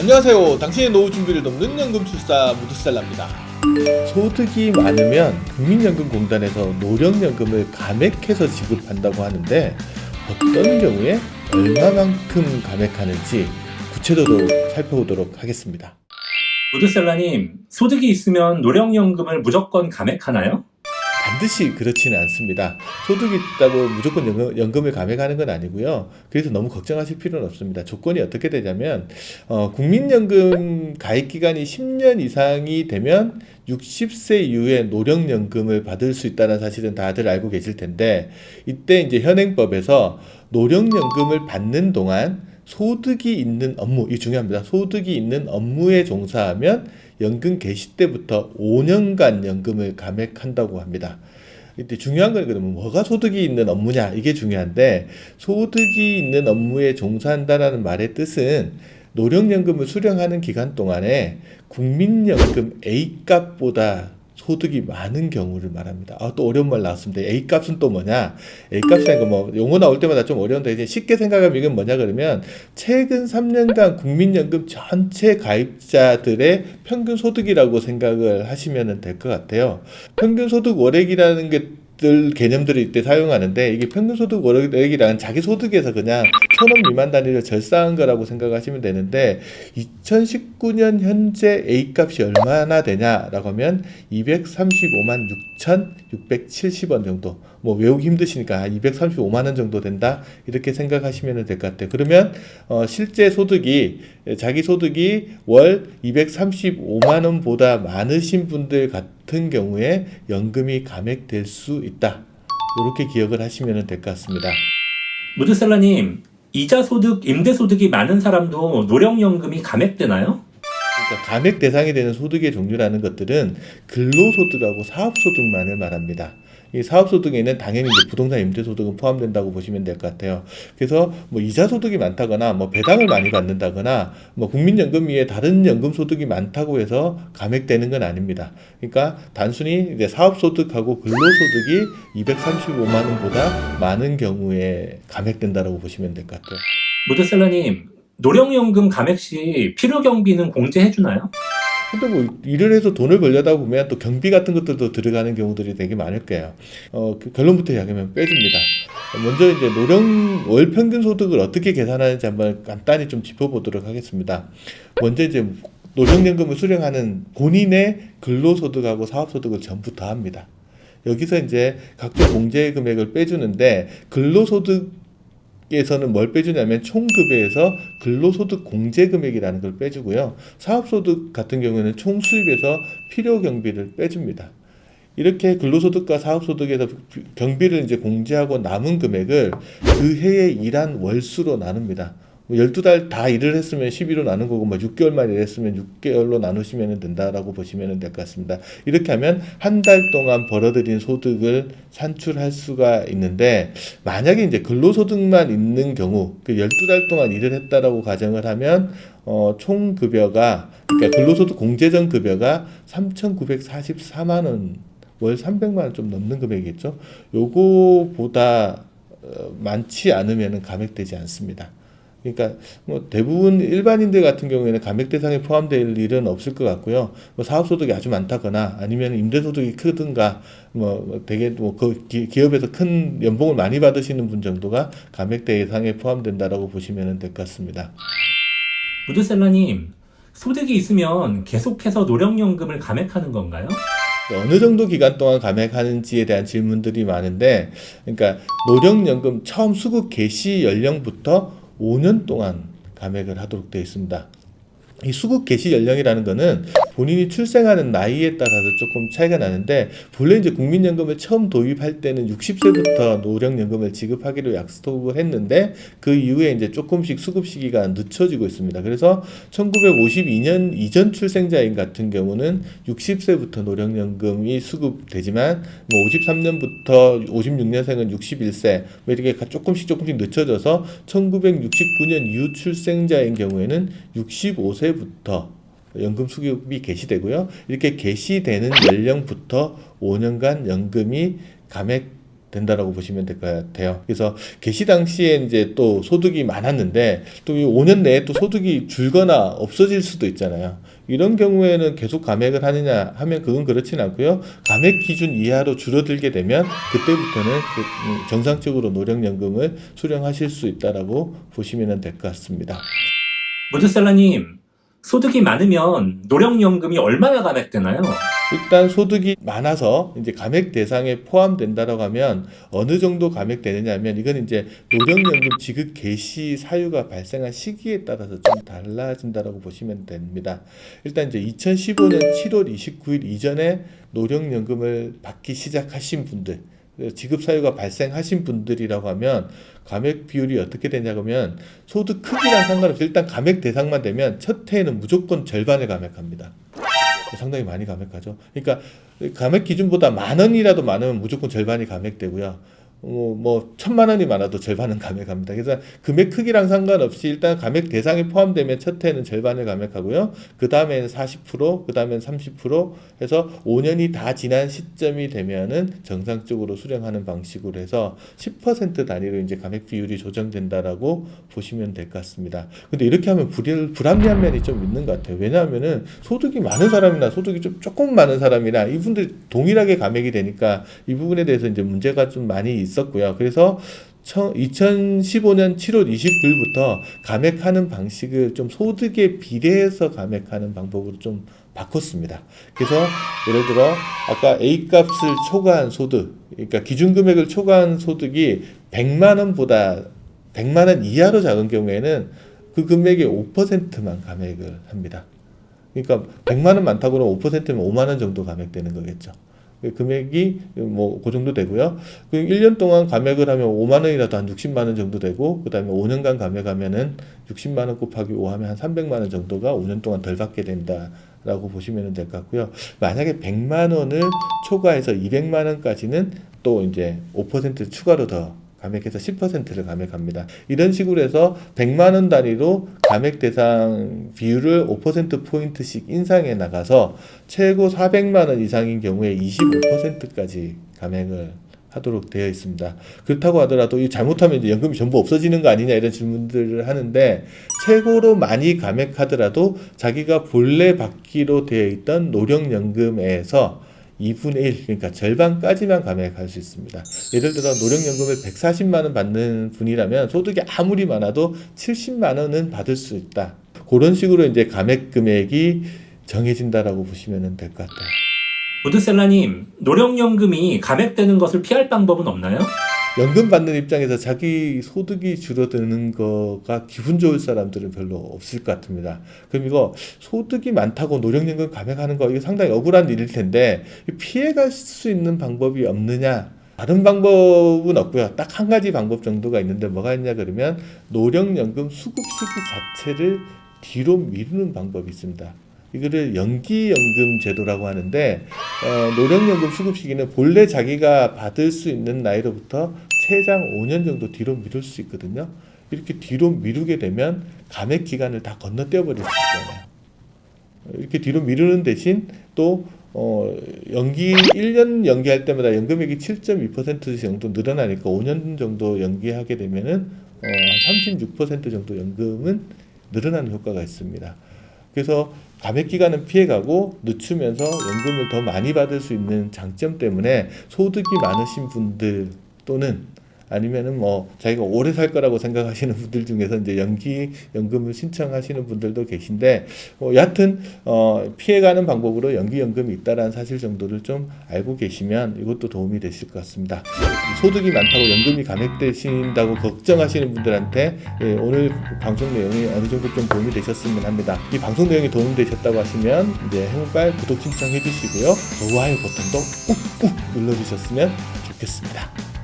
안녕하세요. 당신의 노후 준비를 돕는 연금술사 무드살라입니다. 소득이 많으면 국민연금공단에서 노령연금을 감액해서 지급한다고 하는데 어떤 경우에 얼마만큼 감액하는지 구체적으로 살펴보도록 하겠습니다. 무드셀라님, 소득이 있으면 노령연금을 무조건 감액하나요? 반드시 그렇지는 않습니다. 소득이 있다고 무조건 연금, 연금을 감액하는 건 아니고요. 그래서 너무 걱정하실 필요는 없습니다. 조건이 어떻게 되냐면 어, 국민연금 가입 기간이 10년 이상이 되면 60세 이후에 노령연금을 받을 수 있다는 사실은 다들 알고 계실 텐데 이때 이제 현행법에서 노령연금을 받는 동안 소득이 있는 업무, 이 중요합니다. 소득이 있는 업무에 종사하면 연금 개시 때부터 5년간 연금을 감액한다고 합니다. 이때 중요한 건 그러면 뭐가 소득이 있는 업무냐 이게 중요한데 소득이 있는 업무에 종사한다라는 말의 뜻은 노령연금을 수령하는 기간 동안에 국민연금 A값보다 소득이 많은 경우를 말합니다. 아, 또 어려운 말 나왔습니다. A값은 또 뭐냐? A값이라는 거뭐 용어 나올 때마다 좀 어려운데 이제 쉽게 생각하면 이건 뭐냐 그러면 최근 3년간 국민연금 전체 가입자들의 평균 소득이라고 생각을 하시면 될 것 같아요. 평균 소득 월액이라는 게 들 개념들을 이때 사용하는데 이게 평균소득 월액이란 자기 소득에서 그냥 천 원 미만 단위를 절사한 거라고 생각하시면 되는데 2019년 현재 A 값이 얼마나 되냐라고 하면 235만 6,670원 정도 뭐 외우기 힘드시니까 235만 원 정도 된다 이렇게 생각하시면 될 것 같아요. 그러면 어, 실제 소득이 자기 소득이 월 235만 원보다 많으신 분들 같은 경우에 연금이 감액될 수 있다. 이렇게 기억을 하시면 될 것 같습니다. 무드셀라님, 이자 소득, 임대 소득이 많은 사람도 노령연금이 감액되나요? 그러니까 감액 대상이 되는 소득의 종류라는 것들은 근로소득하고 사업소득만을 말합니다. 이 사업소득에는 당연히 부동산 임대소득은 포함된다고 보시면 될 것 같아요. 그래서 뭐 이자 소득이 많다거나 뭐 배당을 많이 받는다거나 뭐 국민연금 위에 다른 연금 소득이 많다고 해서 감액되는 건 아닙니다. 그러니까 단순히 이제 사업소득하고 근로소득이 235만 원보다 많은 경우에 감액된다라고 보시면 될 것 같아요. 무드셀라님, 노령연금 감액 시 필요 경비는 공제해 주나요? 근데 뭐 일을 해서 돈을 벌려다 보면 또 경비 같은 것들도 들어가는 경우들이 되게 많을 거예요. 어, 그 결론부터 이야기하면 빼줍니다. 먼저 이제 노령 월 평균 소득을 어떻게 계산하는지 한번 간단히 좀 짚어보도록 하겠습니다. 먼저 이제 노령연금을 수령하는 본인의 근로소득하고 사업소득을 전부 더합니다. 여기서 이제 각종 공제 금액을 빼주는데 근로소득 에서는 뭘 빼주냐면 총급여에서 근로소득 공제금액이라는 걸 빼주고요. 사업소득 같은 경우에는 총수입에서 필요경비를 빼줍니다. 이렇게 근로소득과 사업소득에서 경비를 이제 공제하고 남은 금액을 그 해에 일한 월수로 나눕니다. 뭐 12달 다 일을 했으면 12로 나눈 거고 뭐 6개월만 일했으면 6개월로 나누시면 된다라고 보시면 될 것 같습니다. 이렇게 하면 한 달 동안 벌어들인 소득을 산출할 수가 있는데 만약에 이제 근로소득만 있는 경우 그 12달 동안 일을 했다라고 가정을 하면 어, 총 급여가 그러니까 근로소득 공제전 급여가 3,944만 원, 월 300만 원 좀 넘는 금액이겠죠. 요거보다 어, 많지 않으면 감액되지 않습니다. 그러니까 뭐 대부분 일반인들 같은 경우에는 감액 대상에 포함될 일은 없을 것 같고요. 뭐 사업 소득이 아주 많다거나 아니면 임대 소득이 크든가 뭐 되게 뭐그 기업에서 큰 연봉을 많이 받으시는 분 정도가 감액 대상에 포함된다라고 보시면 될 것 같습니다. 무드셀라님, 소득이 있으면 계속해서 노령연금을 감액하는 건가요? 어느 정도 기간 동안 감액하는지에 대한 질문들이 많은데, 그러니까 노령연금 처음 수급 개시 연령부터 5년 동안 감액을 하도록 되어 있습니다. 이 수급 개시 연령이라는 거는 본인이 출생하는 나이에 따라서 조금 차이가 나는데 본래 이제 국민연금을 처음 도입할 때는 60세부터 노령연금을 지급하기로 약속을 했는데 그 이후에 이제 조금씩 수급 시기가 늦춰지고 있습니다. 그래서 1952년 이전 출생자인 같은 경우는 60세부터 노령연금이 수급되지만 뭐 53년부터 56년생은 61세 뭐 이렇게 조금씩 조금씩 늦춰져서 1969년 이후 출생자인 경우에는 65세 부터 연금 수급이 개시되고요. 이렇게 개시되는 연령부터 5년간 연금이 감액 된다라고 보시면 될 것 같아요. 그래서 개시 당시에 이제 또 소득이 많았는데 또이 5년 내에 또 소득이 줄거나 없어질 수도 있잖아요. 이런 경우에는 계속 감액을 하느냐 하면 그건 그렇진 않고요. 감액 기준 이하로 줄어들게 되면 그때부터는 그, 음, 정상적으로 노령연금을 수령하실 수 있다라고 보시면 될 것 같습니다. 무드셀러님, 소득이 많으면 노령연금이 얼마나 감액되나요? 일단 소득이 많아서 이제 감액 대상에 포함된다라고 하면 어느 정도 감액되느냐면 이건 이제 노령연금 지급 개시 사유가 발생한 시기에 따라서 좀 달라진다라고 보시면 됩니다. 일단 이제 2015년 7월 29일 이전에 노령연금을 받기 시작하신 분들 지급 사유가 발생하신 분들이라고 하면 감액 비율이 어떻게 되냐 그러면 소득 크기랑 상관없이 일단 감액 대상만 되면 첫 해에는 무조건 절반을 감액합니다. 상당히 많이 감액하죠. 그러니까 감액 기준보다 만 원이라도 많으면 무조건 절반이 감액되고요. 뭐, 뭐 천만 원이 많아도 절반은 감액합니다. 그래서 금액 크기랑 상관없이 일단 감액 대상에 포함되면 첫 해는 절반을 감액하고요. 그 다음에는 40%, 그 다음에는 30% 해서 5년이 다 지난 시점이 되면은 정상적으로 수령하는 방식으로 해서 10% 단위로 이제 감액 비율이 조정된다라고 보시면 될 것 같습니다. 근데 이렇게 하면 불, 불합리한 면이 좀 있는 것 같아요. 왜냐하면은 소득이 많은 사람이나 소득이 좀 조금 많은 사람이나 이분들 동일하게 감액이 되니까 이 부분에 대해서 이제 문제가 좀 많이 있 었고요. 그래서 2015년 7월 29일부터 감액하는 방식을 좀 소득에 비례해서 감액하는 방법으로 좀 바꿨습니다. 그래서 예를 들어 아까 A 값을 초과한 소득, 그러니까 기준 금액을 초과한 소득이 100만 원보다 100만 원 이하로 작은 경우에는 그 금액의 5%만 감액을 합니다. 그러니까 100만 원 많다고 그러면 5%면 5만 원 정도 감액되는 거겠죠. 그 금액이 뭐 그 정도 되고요. 그 1년 동안 감액을 하면 5만 원이라도 한 60만 원 정도 되고 그다음에 5년간 감액하면은 60만 원 곱하기 5 하면 한 300만 원 정도가 5년 동안 덜 받게 된다 라고 보시면 될 것 같고요. 만약에 100만 원을 초과해서 200만 원까지는 또 이제 5% 추가로 더 감액해서 10%를 감액합니다. 이런 식으로 해서 100만 원 단위로 감액 대상 비율을 5% 포인트씩 인상해 나가서 최고 400만 원 이상인 경우에 25%까지 감액을 하도록 되어 있습니다. 그렇다고 하더라도 이 잘못하면 이제 연금이 전부 없어지는 거 아니냐 이런 질문들을 하는데 최고로 많이 감액하더라도 자기가 본래 받기로 되어 있던 노령연금에서 2분의 1, 그러니까 절반까지만 감액할 수 있습니다. 예를 들어 노령연금을 140만 원 받는 분이라면 소득이 아무리 많아도 70만 원은 받을 수 있다. 그런 식으로 이제 감액 금액이 정해진다라고 보시면 될 것 같아요. 무드셀러님, 노령연금이 감액되는 것을 피할 방법은 없나요? 연금 받는 입장에서 자기 소득이 줄어드는 거가 기분 좋을 사람들은 별로 없을 것 같습니다. 그럼 이거 소득이 많다고 노령연금 감액하는 거 이거 상당히 억울한 일일 텐데 피해갈 수 있는 방법이 없느냐? 다른 방법은 없고요. 딱 한 가지 방법 정도가 있는데 뭐가 있냐 그러면 노령연금 수급 시기 자체를 뒤로 미루는 방법이 있습니다. 이거를 연기연금 제도라고 하는데 어, 노령연금 수급 시기는 본래 자기가 받을 수 있는 나이로부터 최장 5년 정도 뒤로 미룰 수 있거든요. 이렇게 뒤로 미루게 되면 감액 기간을 다 건너뛰어 버릴 수 있잖아요. 이렇게 뒤로 미루는 대신 또 어, 연기 1년 연기할 때마다 연금액이 7.2% 정도 늘어나니까 5년 정도 연기하게 되면은 어, 한36% 정도 연금은 늘어나는 효과가 있습니다. 그래서 감액 기간은 피해가고 늦추면서 연금을 더 많이 받을 수 있는 장점 때문에 소득이 많으신 분들 또는 아니면은 뭐 자기가 오래 살 거라고 생각하시는 분들 중에서 이제 연기 연금을 신청하시는 분들도 계신데 어, 여하튼 어, 피해가는 방법으로 연기 연금이 있다라는 사실 정도를 좀 알고 계시면 이것도 도움이 되실 것 같습니다. 소득이 많다고 연금이 감액되신다고 걱정하시는 분들한테 예, 오늘 방송 내용이 어느 정도 좀 도움이 되셨으면 합니다. 이 방송 내용이 도움이 되셨다고 하시면 이제 행복발 구독 신청해 주시고요. 좋아요 버튼도 꾹꾹 눌러주셨으면 좋겠습니다.